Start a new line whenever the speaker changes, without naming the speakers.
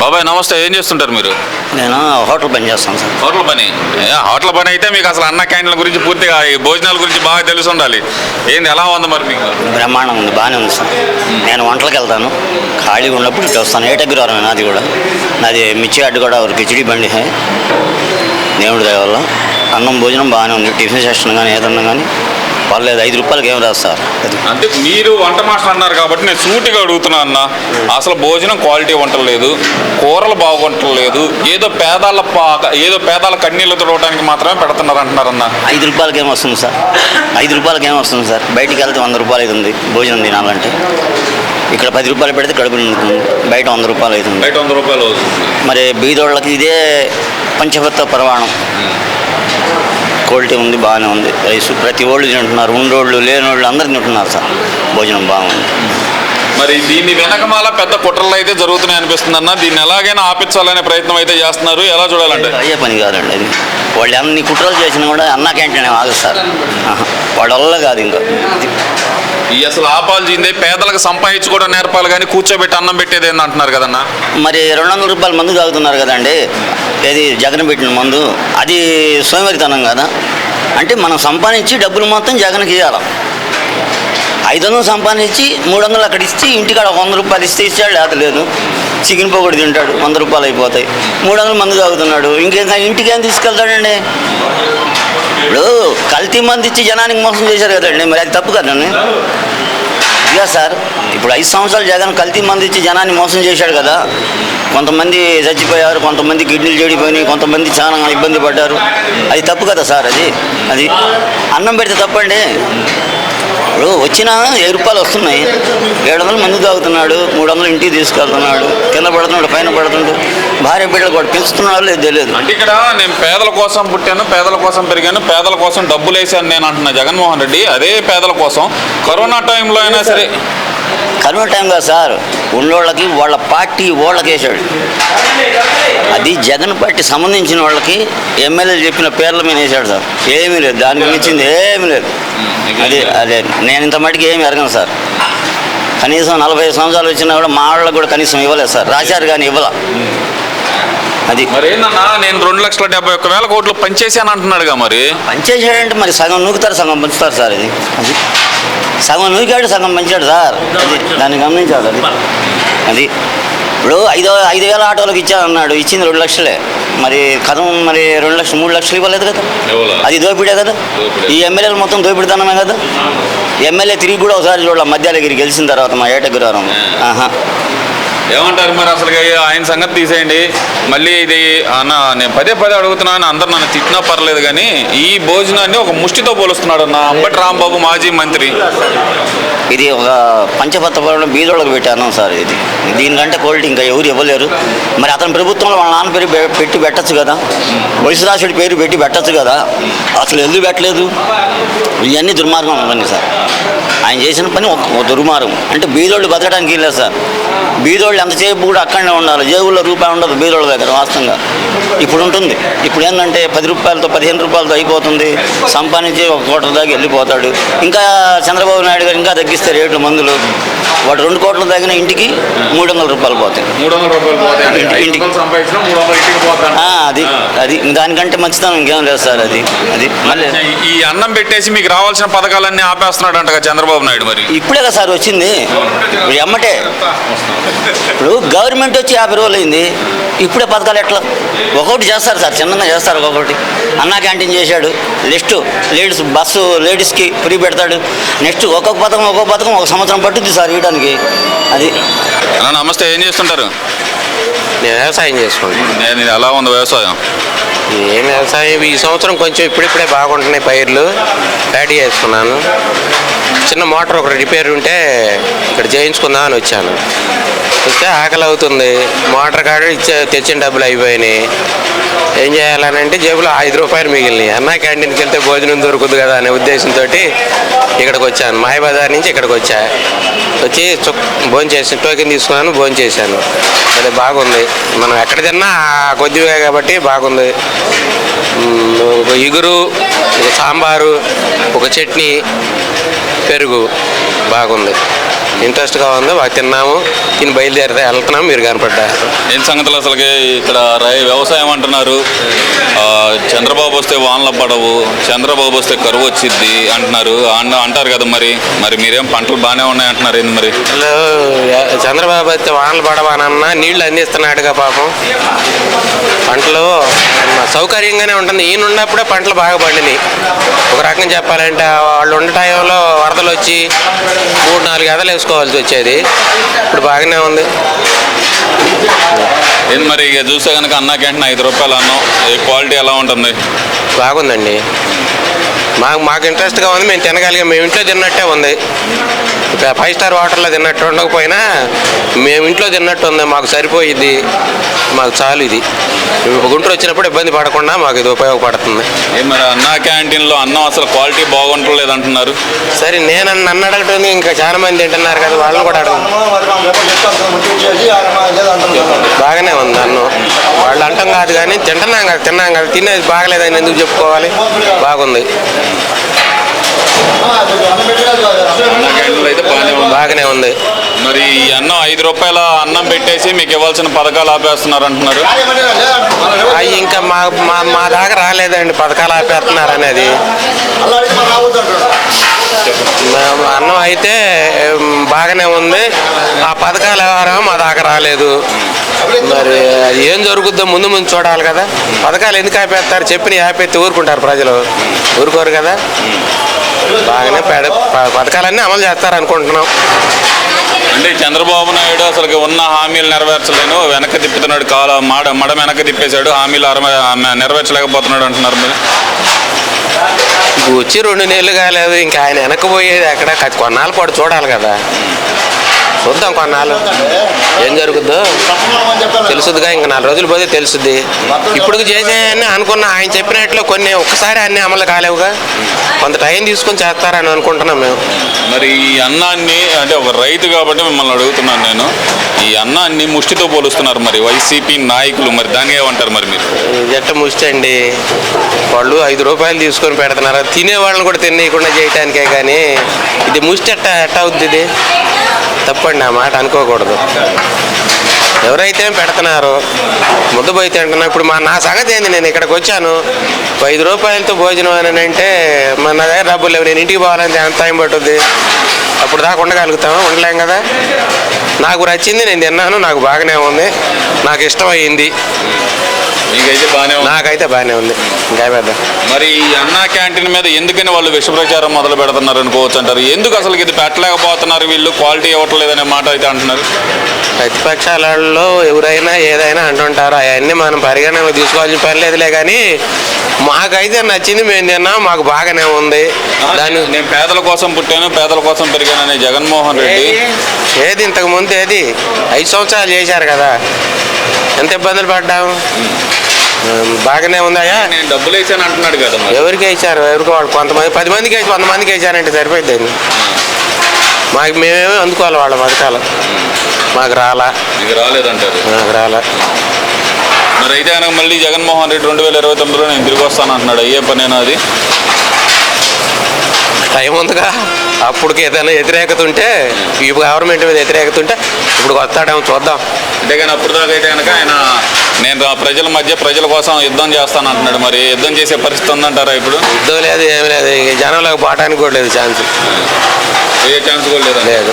బాబాయ్ నమస్తే. ఏం చేస్తుంటారు మీరు?
నేను హోటల్ పని చేస్తాను సార్.
హోటల్ పని? ఏ, హోటల్ పని అయితే మీకు అసలు అన్న క్యాంటీన్ల గురించి పూర్తిగా ఈ భోజనాల గురించి బాగా తెలిసి ఉండాలి ఏంది ఎలా ఉంది మరి మీకు?
బ్రహ్మాండంగా ఉంది బాగానే ఉంది సార్. నేను వంటలకు వెళ్తాను. ఖాళీగా ఉన్నప్పుడు ఇటు వస్తాను. ఏటగ్రవరం నాది కూడా? నాది మిర్చి అడ్డు కూడా ఒక కిచిడి బండి హై. దేవుడి దయ వల్ల. అన్నం భోజనం బాగానే ఉంది. టిఫిన్ సెక్షన్ కానీ ఏదన్నా కానీ పర్లేదు ఐదు రూపాయలకి ఏం రాదు సార్.
అంటే మీరు వంట మాస్టర్ అన్నారు కాబట్టి నేను సూటిగా అడుగుతున్నా అన్న. అసలు భోజనం క్వాలిటీ వంటలు లేదు కూరలు బాగుంటలేదు ఏదో పేదాల ఏదో పేదాల కన్నీళ్ళు తుడవడానికి మాత్రమే పెడుతున్నారు అంటున్నారు అన్న.
ఐదు రూపాయలకి ఏం వస్తుంది సార్? ఐదు రూపాయలకి ఏం వస్తుంది సార్? బయటికి వెళ్తే వంద రూపాయలు అవుతుంది భోజనం తినాలంటే. ఇక్కడ పది రూపాయలు పెడితే కడుపు నిండుతుంది. బయట వంద రూపాయలు అవుతుంది
బయట వంద రూపాయలు అవుతుంది
మరి బీదోళ్ళకి ఇదే పంచభత్త ప్రమాణం క్వాలిటీ ఉంది బాగానే ఉంది. రైస్ ప్రతి వాళ్ళు తింటున్నారు ఉండోళ్ళు లేనోళ్ళు అందరు తింటున్నారు సార్. భోజనం బాగుంది.
మరి దీన్ని వెనకమాల పెద్ద కుట్రలు అయితే జరుగుతున్నాయి అనిపిస్తుంది అన్న దీన్ని ఎలాగైనా ఆపించాలనే ప్రయత్నం అయితే చేస్తున్నారు. ఎలా చూడాలంటే?
అయ్యే పని కాదండి అది. వాళ్ళు అన్ని కుట్రలు చేసినా కూడా అన్న క్యాంటీన్ ఆహా. వాళ్ళ వల్ల కాదు ఇంకా.
ఈ అసలు ఆపాల్సిందే పేదలకు సంపాదించుకోవడం నేర్పాలి కానీ కూర్చోబెట్టి అన్నం పెట్టేది ఏంది అంటున్నారు కదన్నా?
మరి రెండు వందల రూపాయల మందు తాగుతున్నారు కదండి. ఏది జగన్ పెట్టిన మందు. అది సోమరితనం కదా. అంటే మనం సంపాదించి డబ్బులు మొత్తం జగన్కి ఇవ్వాలి. ఐదు వందలు సంపాదించి మూడు వందలు అక్కడ ఇచ్చి ఇంటికాడ ఒక వంద రూపాయలు ఇస్తే ఇచ్చాడు లేక లేదు. చికెన్ పొగడి తింటాడు వంద రూపాయలు అయిపోతాయి. మూడు వందలు మందు తాగుతున్నాడు. ఇంకేం ఇంటికి ఏం తీసుకెళ్తాడండి? ఇప్పుడు కల్తీ మంది ఇచ్చి జనానికి మోసం చేశారు కదండి మరి అది తప్పు కదండి? ఇదిగా సార్ ఇప్పుడు ఐదు సంవత్సరాలు జగన్ కల్తీ మంది ఇచ్చి జనాన్ని మోసం చేశాడు కదా. కొంతమంది చచ్చిపోయారు కొంతమంది కిడ్నీలు చెడిపోయినాయి కొంతమంది చాలా ఇబ్బంది పడ్డారు. అది తప్పు కదా సార్ అది? అది అన్నం పెడితే తప్పండి. ఇప్పుడు వచ్చిన వెయ్యి రూపాయలు వస్తున్నాయి. ఏడు వందలు మందు తాగుతున్నాడు. మూడు వందలు ఇంటికి తీసుకెళ్తున్నాడు. కింద పడుతున్నాడు పైన పడుతున్నాడు భార్య బిడ్డలు కూడా పెంచుతున్నాడు లేదు తెలియదు.
అంటే ఇక్కడ నేను పేదల కోసం పుట్టాను పేదల కోసం పెరిగాను పేదల కోసం డబ్బులు వేసాను నేను అంటున్నా జగన్మోహన్ రెడ్డి. అదే పేదల కోసం. కరోనా టైంలో అయినా సరే
కరోనా టైం కదా సార్ ఉన్నోళ్ళకి వాళ్ళ పార్టీ వాళ్ళకి వేసాడు అది జగన్ పార్టీ సంబంధించిన వాళ్ళకి ఎమ్మెల్యేలు చెప్పిన పేర్ల మీద వేసాడు సార్. ఏమీ లేదు దానికి మించింది ఏమీ లేదు. అది అదే నేను ఇంత మటుకు ఏమి ఎరగను సార్. కనీసం నలభై ఐదు సంవత్సరాలు వచ్చినా కూడా మా వాళ్ళకి కూడా కనీసం ఇవ్వలేదు సార్. రాశారు కానీ ఇవ్వలే. అది.
మరి ఏందన్నా నేను రెండు లక్షల డెబ్బై ఒక్క వేల కోట్లు పనిచేసాను అంటున్నాడుగా మరి.
పనిచేసాడంటే మరి సగం నూకుతారు సగం పంచుతారు సార్ ఇది. అది. సగం నూకాడు సగం పంచాడు సార్. అది. దాన్ని గమనించాలి అది. అది. ఇప్పుడు ఐదు ఐదు వేల ఆటోలకు ఇచ్చానన్నాడు ఇచ్చింది రెండు లక్షలే. మరి కథం మరి రెండు లక్షలు మూడు లక్షలు ఇవ్వలేదు కదా. అది దోపిడే కదా. ఈ ఎమ్మెల్యేలు మొత్తం దోపిడితనమే కదా. ఎమ్మెల్యే తిరిగి కూడా ఒకసారి చూడాలి. మధ్యాహ్నగిరి గెలిచిన తర్వాత మా ఏటగురారం ఆహా.
ఏమంటారు మరి అసలు ఆయన సంగతి తీసేయండి. మళ్ళీ ఇది అన్న నేను పదే పదే అడుగుతున్నాను అందరు నన్ను తిట్టినా పర్లేదు కానీ ఈ భోజనాన్ని ఒక ముష్టితో పోలుస్తున్నాడు అన్న అంబటి రాంబాబు మాజీ మంత్రి.
ఇది ఒక పంచపత్ర బీదోళ్ళకి పెట్టాను సార్ ఇది. దీనికంటే క్వాలిటీ ఇంకా ఎవరు ఇవ్వలేరు. మరి అతని ప్రభుత్వంలో వాళ్ళ నాన్న పేరు పె- పెట్టి పెట్టచ్చు కదా. వయసురాశుడి పేరు పెట్టి పెట్టచ్చు కదా. అసలు ఎందుకు పెట్టలేదు? ఇవన్నీ దుర్మార్గం ఉందండి సార్. ఆయన చేసిన పని ఒక దుర్మార్గం. అంటే బీదోళ్ళు బతకడానికి లేదు సార్. బీదోళ్ళు ఎంతసేపు కూడా అక్కడనే ఉండాలి. జేబుల్లో రూపాయి ఉండదు బీదోళ్ళ దగ్గర వాస్తవంగా. ఇప్పుడు ఉంటుంది. ఇప్పుడు ఏంటంటే పది రూపాయలతో పదిహేను రూపాయలతో అయిపోతుంది. సంపాదించి ఒక కోట దాకా వెళ్ళిపోతాడు. ఇంకా చంద్రబాబు నాయుడు గారు ఇంకా తగ్గిస్తే రేట్లు మందులు. వాడు రెండు కోట్ల తగిన ఇంటికి మూడు వందల రూపాయలు పోతాయి.
మూడు వందల రూపాయలు అంటే
ఇంటికి. అది అది దానికంటే మంచితనం ఇంకేం లేదు సార్ అది. అది మళ్ళీ
ఈ అన్నం పెట్టేసి మీకు రావాల్సిన పథకాలన్నీ ఆపేస్తున్నాడు అంటగా చంద్రబాబు నాయుడు మరి.
ఇప్పుడే కదా సార్ వచ్చింది. ఎమ్మటే. ఇప్పుడు గవర్నమెంట్ వచ్చి యాభై రోజులు అయింది. ఇప్పుడే పథకాలు ఎట్లా? ఒక్కొక్కటి చేస్తారు సార్ చిన్నగా చేస్తారు ఒక్కొక్కటి అన్నా క్యాంటీన్ చేశాడు. నెక్స్ట్ లేడీస్ బస్సు లేడీస్కి ఫ్రీ పెడతాడు. నెక్స్ట్ ఒక్కొక్క పథకం ఒక్కొక్క పథకం ఒక సంవత్సరం పట్టుద్ది సార్ ఇవ్వడానికి అది
నమస్తే ఏం చేస్తుంటారు?
నేను వ్యవసాయం చేసుకుంటాను
నేను ఇది ఎలా ఉంది వ్యవసాయం?
ఏం వ్యవసాయం? ఈ సంవత్సరం కొంచెం ఇప్పుడిప్పుడే బాగుంటున్నాయి పైర్లు. ప్యాడీ చేసుకున్నాను చిన్న మోటార్ ఒకటి రిపేర్ ఉంటే ఇక్కడ చేయించుకుందాం అని వచ్చాను. ఆకలి అవుతుంది మోటార్ కార్డు ఇచ్చే తెచ్చిన డబ్బులు అయిపోయినాయి. ఏం చేయాలని అంటే జేబులో ఐదు రూపాయలు మిగిలినాయి. అన్నా క్యాంటీన్కి వెళ్తే భోజనం దొరుకుతుంది కదా అనే ఉద్దేశంతో ఇక్కడికి వచ్చాను. మాయబజార్ నుంచి ఇక్కడికి వచ్చా. వచ్చి భోజనం చేసి టోకెన్ తీసుకున్నాను భోజనం చేశాను. అది బాగుంది. మనం ఎక్కడ తిన్నా కొద్దిగా కొద్దివే కాబట్టి బాగుంది. ఇగురు ఒక సాంబారు ఒక చట్నీ పెరుగు బాగుంది. ఇంట్రెస్ట్గా ఉంది బాగా తిన్నాము. తిని బయలుదేరితే వెళ్తున్నాము మీరు కనపడ్డారు
ఏం సంగతులు అసలుకి? ఇక్కడ రై వ్యవసాయం అంటున్నారు. చంద్రబాబు వస్తే వానలు పడవు చంద్రబాబు వస్తే కరువు వచ్చిద్ది అంటున్నారు. అంటారు కదా మరి మరి మీరేం పంటలు బాగానే ఉన్నాయి అంటున్నారు ఏంది మరి?
చంద్రబాబు అయితే వానలు పడవానన్నా నీళ్ళు అందిస్తున్నాడుగా పాపం. పంటలు సౌకర్యంగానే ఉంటుంది. ఈయన ఉన్నప్పుడే పంటలు బాగా పండినాయి. ఒక రకంగా చెప్పాలంటే వాళ్ళు ఉన్న టైంలో వరదలు వచ్చి మూడు నాలుగు ఎదలు వేసుకోవాల్సి వచ్చేది. ఇప్పుడు బాగానే ఉంది.
ఏంది మరి ఇక చూస్తే కనుక అన్నా క్యాంటీన్ ఐదు రూపాయలు అన్నం. ఈ క్వాలిటీ ఎలా ఉంటుంది?
బాగుందండి. మాకు మాకు ఇంట్రెస్ట్గా ఉంది. మేము తినగలిగాం. మేము ఇంట్లో తిన్నట్టే ఉంది. ఫైవ్ స్టార్ హోటల్లో తిన్నట్టు ఉండకపోయినా మేము ఇంట్లో తిన్నట్టు ఉంది మాకు సరిపోయిద్ది. మాకు చాలు ఇది. గుంటూరు వచ్చినప్పుడు ఇబ్బంది పడకుండా మాకు ఇది ఉపయోగపడుతుంది.
మరి అన్నా క్యాంటీన్లో అన్నం అసలు క్వాలిటీ బాగుంటలేదు అంటున్నారు.
సరే నేను నన్ను అడగటం ఇంకా చాలా మంది తింటున్నారు కదా వాళ్ళని కూడా అడగ. బాగానే ఉంది అన్నం. వాళ్ళు అంటాం కాదు కానీ తింటున్నాం కదా తిన్నాం కదా తినేది బాగలేదని ఎందుకు చెప్పుకోవాలి? బాగుంది.
బాగానే ఉంది. మరి ఈ అన్నం ఐదు రూపాయల అన్నం పెట్టేసి మీకు ఇవ్వాల్సిన పథకాలు ఆపేస్తున్నారు అంటున్నారు.
అవి ఇంకా మా మా మా దాకా రాలేదండి పథకాలు ఆపేస్తున్నారు అనేది. అన్నం అయితే బాగానే ఉంది. ఆ పథకాలు ఎవరేమో మా దాకా రాలేదు. మరి ఏం జరుగుద్దో ముందు ముందు చూడాలి కదా. పథకాలు ఎందుకు ఆపేస్తారు? చెప్పిన ఆపేస్తే ఊరుకుంటారు ప్రజలు. ఊరుకోరు కదా. బాగానే పథకాలన్నీ అమలు చేస్తారు అనుకుంటున్నాం
అంటే చంద్రబాబు నాయుడు అసలు ఉన్న హామీలు నెరవేర్చలేను వెనక్కి తిప్పుతున్నాడు కాల మాడ మడ వెనక్కి తిప్పేశాడు హామీలు నెరవేర్చలేకపోతున్నాడు అంటున్నారు మరి.
వచ్చి రెండు నెలలు కాలేదు ఇంకా ఆయన వెనకపోయేది కత్తి కొన్నాళ్ళు పాటు చూడాలి కదా. చూద్దాం కొన్నాళ్ళు. ఏం జరుగుద్దో? తెలుసుదిగా ఇంకా నాలుగు రోజులు పోతే తెలుసుద్ది ఇప్పుడు చేసేయని అనుకున్న ఆయన చెప్పినట్లు కొన్ని ఒక్కసారి అన్ని అమలు కాలేవుగా. కొంత టైం తీసుకొని చేస్తారని అనుకుంటున్నాం మేము.
మరి ఈ అన్నాన్ని అంటే ఒక రైతు కాబట్టి మిమ్మల్ని అడుగుతున్నాను నేను. ఈ అన్నాన్ని ముష్టితో పోలుస్తున్నారు మరి వైసీపీ నాయకులు మరి దాన్ని ఏమంటారు మరి మీరు?
జట్ట ముష్టి అండి. వాళ్ళు ఐదు రూపాయలు తీసుకొని పెడుతున్నారు. తినే వాళ్ళని కూడా తినేయకుండా చేయటానికే కానీ ఇది ముష్టి ఎట్ట ఎట్ట అవుద్ది ఇది. తప్పండి ఆ మాట అనుకోకూడదు. ఎవరైతే పెడుతున్నారో ముద్దపోయి తింటున్నా ఇప్పుడు మా నా సంగతి ఏంది? నేను ఇక్కడికి వచ్చాను. ఐదు రూపాయలతో భోజనం అని అంటే మన నా దగ్గర డబ్బులు లేవు. నేను ఇంటికి పోవాలంటే ఎంత టైం పట్టుద్ది? అప్పుడు దాకా ఉండగలుగుతాము? ఉండలేం కదా? నాకు నచ్చింది నేను తిన్నాను. నాకు బాగానే ఉంది. నాకు ఇష్టమైంది.
మీకైతే బాగానే ఉంది.
నాకైతే బాగానే ఉంది. ఇంకా పెద్ద
మరి ఈ అన్నా క్యాంటీన్ మీద ఎందుకని వాళ్ళు విష ప్రచారం మొదలు పెడుతున్నారు అనుకోవచ్చు అంటారు? ఎందుకు అసలు ఇది పెట్టలేకపోతున్నారు వీళ్ళు? క్వాలిటీ ఇవ్వట్లేదనే మాట అయితే అంటున్నారు.
ప్రతిపక్షాలలో ఎవరైనా ఏదైనా అంటుంటారు. అవన్నీ మనం పరిగణనలో తీసుకోవాల్సిన పని లేదులే కానీ మాకైతే నచ్చింది మేము తిన్నాం మాకు బాగానే ఉంది. దాని
నేను పేదల కోసం పుట్టాను పేదల కోసం పెరిగాననే జగన్మోహన్ రెడ్డి.
ఏది? ఇంతకు ముందు ఏది? ఐదు సంవత్సరాలు చేశారు కదా. ఎంత ఇబ్బందులు పడ్డాము బాగానే ఉందాయా
నేను డబ్బులు వేసాను అంటున్నాడు కదా
ఎవరికి వేసారు? ఎవరికి వాళ్ళు? కొంతమంది పది మందికి వేసి వంద మందికి వేసారంటే సరిపోద్ది మాకు మేమేమో అందుకోవాలి వాళ్ళ పథకాలు మాకు రాలా.
మీకు రాలేదంటారు.
నాకు రాలా.
మరి అయితే కనుక మళ్ళీ జగన్మోహన్ రెడ్డి రెండు వేల ఇరవై తొమ్మిదిలో నేను తిరిగి వస్తాను అంటున్నాడు. అయ్యే పనేనా అది?
టైం ఉందిగా. అప్పటికి ఏదైనా వ్యతిరేకత ఉంటే ఈ గవర్నమెంట్ మీద వ్యతిరేకత ఉంటే ఇప్పుడు వస్తాడేమో చూద్దాం.
అంటే కానీ అప్పుడు దాకా అయితే కనుక ఆయన నేను ప్రజల మధ్య ప్రజల కోసం యుద్ధం చేస్తాను అంటున్నాడు. మరి యుద్ధం చేసే పరిస్థితి ఉందంటారా ఇప్పుడు?
యుద్ధం లేదు ఏమి లేదు. జనంలోకి పోవడానికి కూడా లేదు ఛాన్స్.
ఏ ఛాన్స్ కూడా లేదండి
లేదు.